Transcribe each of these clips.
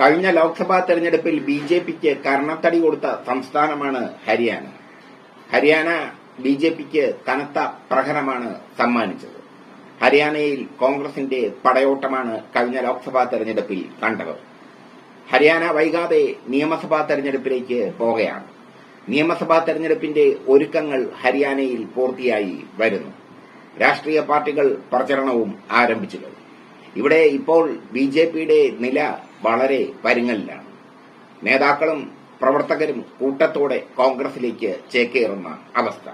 കഴിഞ്ഞ ലോക്സഭാ തെരഞ്ഞെടുപ്പിൽ B J പിക്ക് കർണത്തടി കൊടുത്ത സംസ്ഥാനമാണ് ഹരിയാന. ഹരിയാന ബി ജെ പിക്ക് കനത്ത പ്രഹരമാണ് സമ്മാനിച്ചത്. ഹരിയാനയിൽ കോൺഗ്രസിന്റെ പടയോട്ടമാണ് കഴിഞ്ഞ ലോക്സഭാ തെരഞ്ഞെടുപ്പിൽ കണ്ടത്. ഹരിയാന വൈകാതെ നിയമസഭാ തെരഞ്ഞെടുപ്പിലേക്ക് പോകുകയാണ് നിയമസഭാ തെരഞ്ഞെടുപ്പിന്റെ ഒരുക്കങ്ങൾ ഹരിയാനയിൽ പൂർത്തിയായി വരുന്നു. രാഷ്ട്രീയ പാർട്ടികൾ പ്രചരണവും ആരംഭിച്ചു കഴിഞ്ഞു ഇവിടെ ഇപ്പോൾ ബി ജെ പിയുടെ നില വളരെ പരുങ്ങലിലാണ് നേതാക്കളും പ്രവർത്തകരും കൂട്ടത്തോടെ കോൺഗ്രസിലേക്ക് ചേക്കേറുന്ന അവസ്ഥ.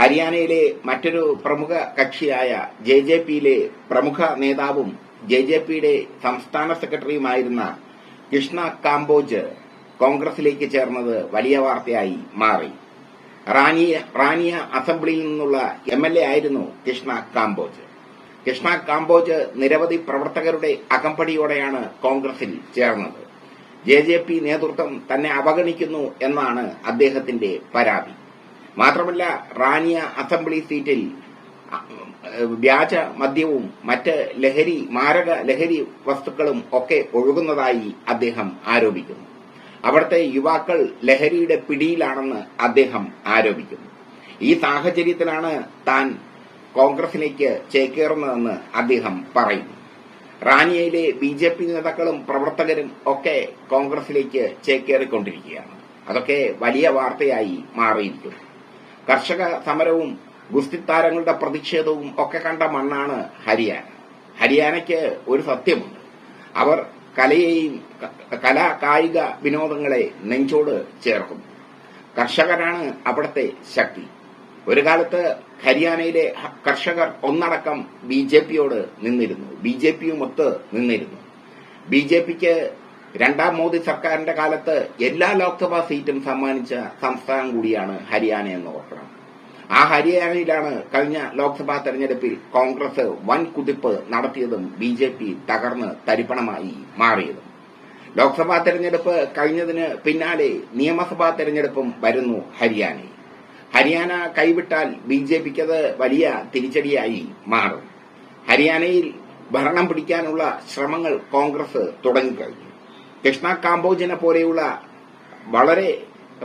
ഹരിയാനയിലെ മറ്റൊരു പ്രമുഖ കക്ഷിയായ ജെ ജെ പിയിലെ പ്രമുഖ നേതാവും ജെ ജെ പിയുടെ സംസ്ഥാന സെക്രട്ടറിയുമായിരുന്ന കൃഷ്ണ കാംബോജ് കോൺഗ്രസിലേക്ക് ചേർന്നത് വലിയ വാർത്തയായി മാറി. റാനിയ അസംബ്ലിയിൽ നിന്നുള്ള എ ആയിരുന്നു കൃഷ്ണ കാംബോജ്. കൃഷ്ണ കാംബോജ് നിരവധി പ്രവർത്തകരുടെ അകമ്പടിയോടെയാണ് കോൺഗ്രസിൽ ചേർന്നത്. ജെ ജെ പി നേതൃത്വം തന്നെ അവഗണിക്കുന്നു എന്നാണ് അദ്ദേഹത്തിന്റെ പരാതി. മാത്രമല്ല റാനിയ അസംബ്ലി സീറ്റിൽ വ്യാജ മദ്യവും മറ്റ് ലഹരി മാരക ലഹരി വസ്തുക്കളും ഒക്കെ ഒഴുകുന്നതായി അദ്ദേഹം ആരോപിക്കുന്നു. അവിടുത്തെ യുവാക്കൾ ലഹരിയുടെ പിടിയിലാണെന്ന് അദ്ദേഹം ആരോപിക്കുന്നു. ഈ സാഹചര്യത്തിലാണ് താൻ കോൺഗ്രസിലേക്ക് ചേക്കേറുന്നതെന്ന് അദ്ദേഹം പറയുന്നു റാനിയയിലെ ബി ജെ പി നേതാക്കളും പ്രവർത്തകരും ഒക്കെ കോൺഗ്രസിലേക്ക് ചേക്കേറിക്കൊണ്ടിരിക്കുകയാണ്. അതൊക്കെ വലിയ വാർത്തയായി മാറിയിരിക്കുന്നു. കർഷക സമരവും ഗുസ്തി താരങ്ങളുടെ പ്രതിഷേധവും ഒക്കെ കണ്ട മണ്ണാണ് ഹരിയാന. ഹരിയാനയ്ക്ക് ഒരു സത്യമുണ്ട്. അവർ കലയെയും കലാ കായിക വിനോദങ്ങളെ നെഞ്ചോട് ചേർക്കുന്നു. കർഷകരാണ് അവിടുത്തെ ശക്തി. ഒരു കാലത്ത് ഹരിയാനയിലെ കർഷകർ ഒന്നടക്കം ബി ജെ പിയോട് നിന്നിരുന്നു. ബി ജെ പിയുമൊത്ത് നിന്നിരുന്നു. ബി ജെ പിക്ക് രണ്ടാം മോദി സർക്കാരിന്റെ കാലത്ത് എല്ലാ ലോക്സഭാ സീറ്റും സമ്മാനിച്ച സംസ്ഥാനം കൂടിയാണ് ഹരിയാന എന്ന് ഓർക്കണം. ആ ഹരിയാനയിലാണ് കഴിഞ്ഞ ലോക്സഭാ തെരഞ്ഞെടുപ്പിൽ കോൺഗ്രസ് വൻ കുതിപ്പ് നടത്തിയതും ബി ജെ പി തകർന്ന് തരിപ്പണമായി മാറിയതും. ലോക്സഭാ തെരഞ്ഞെടുപ്പ് കഴിഞ്ഞതിന് പിന്നാലെ നിയമസഭാ തെരഞ്ഞെടുപ്പും വരുന്നു ഹരിയാനയിൽ. ഹരിയാന കൈവിട്ടാൽ ബി ജെ പിക്ക് അത് വലിയ തിരിച്ചടിയായി മാറും. ഹരിയാനയിൽ ഭരണം പിടിക്കാനുള്ള ശ്രമങ്ങൾ കോൺഗ്രസ് തുടങ്ങിക്കഴിഞ്ഞു. കൃഷ്ണ കാംബോജിനെ പോലെയുള്ള വളരെ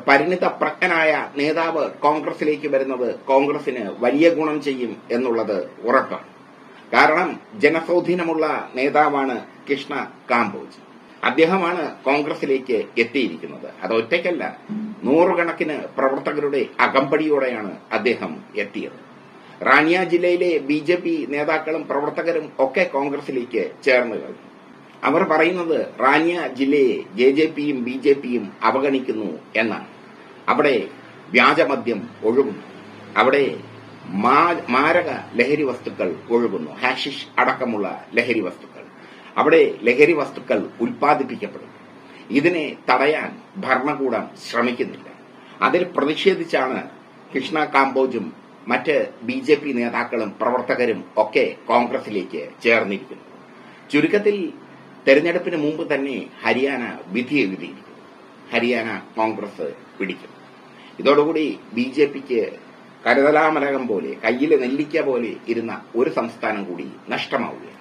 പരിണിത പ്രജ്ഞനായ നേതാവ് കോൺഗ്രസിലേക്ക് വരുന്നത് കോൺഗ്രസിന് വലിയ ഗുണം ചെയ്യും എന്നുള്ളത് ഉറപ്പാണ്. കാരണം ജനസ്വാധീനമുള്ള നേതാവാണ് കൃഷ്ണ കാംബോജ്. അദ്ദേഹമാണ് കോൺഗ്രസിലേക്ക് എത്തിയിരിക്കുന്നത്. അത് ഒറ്റയ്ക്കല്ല നൂറുകണക്കിന് പ്രവർത്തകരുടെ അകമ്പടിയോടെയാണ് അദ്ദേഹം എത്തിയത്. റാനിയ ജില്ലയിലെ ബി ജെ പി നേതാക്കളും പ്രവർത്തകരും ഒക്കെ കോൺഗ്രസിലേക്ക് ചേർന്ന് കഴിഞ്ഞു. അവർ പറയുന്നത് റാനിയ ജില്ലയെ ജെ ജെ പിയും ബി ജെ പിയും അവഗണിക്കുന്നു എന്നാണ്. അവിടെ വ്യാജമദ്യം ഒഴുകുന്നു. അവിടെ മാരക ലഹരി വസ്തുക്കൾ ഒഴുകുന്നു. ഹാഷിഷ് അടക്കമുള്ള ലഹരി വസ്തുക്കൾ. അവിടെ ലഹരി വസ്തുക്കൾ ഉൽപ്പാദിപ്പിക്കപ്പെടുന്നു. ഇതിനെ തടയാൻ ഭരണകൂടം ശ്രമിക്കുന്നില്ല. അതിൽ പ്രതിഷേധിച്ചാണ് കൃഷ്ണ കാംബോജും മറ്റ് ബി ജെ പി നേതാക്കളും പ്രവർത്തകരും ഒക്കെ കോൺഗ്രസിലേക്ക് ചേർന്നിരിക്കുന്നത്. ചുരുക്കത്തിൽ തെരഞ്ഞെടുപ്പിന് മുമ്പ് തന്നെ ഹരിയാന വിധി എഴുതിയിരിക്കുന്നു. ഹരിയാന കോൺഗ്രസ് പിടിക്കും. ഇതോടുകൂടി ബി ജെ പിക്ക് കരുതലാമലകം പോലെ കയ്യിലെ നെല്ലിക്ക പോലെ ഇരുന്ന ഒരു സംസ്ഥാനം കൂടി നഷ്ടമാവുകയാണ്.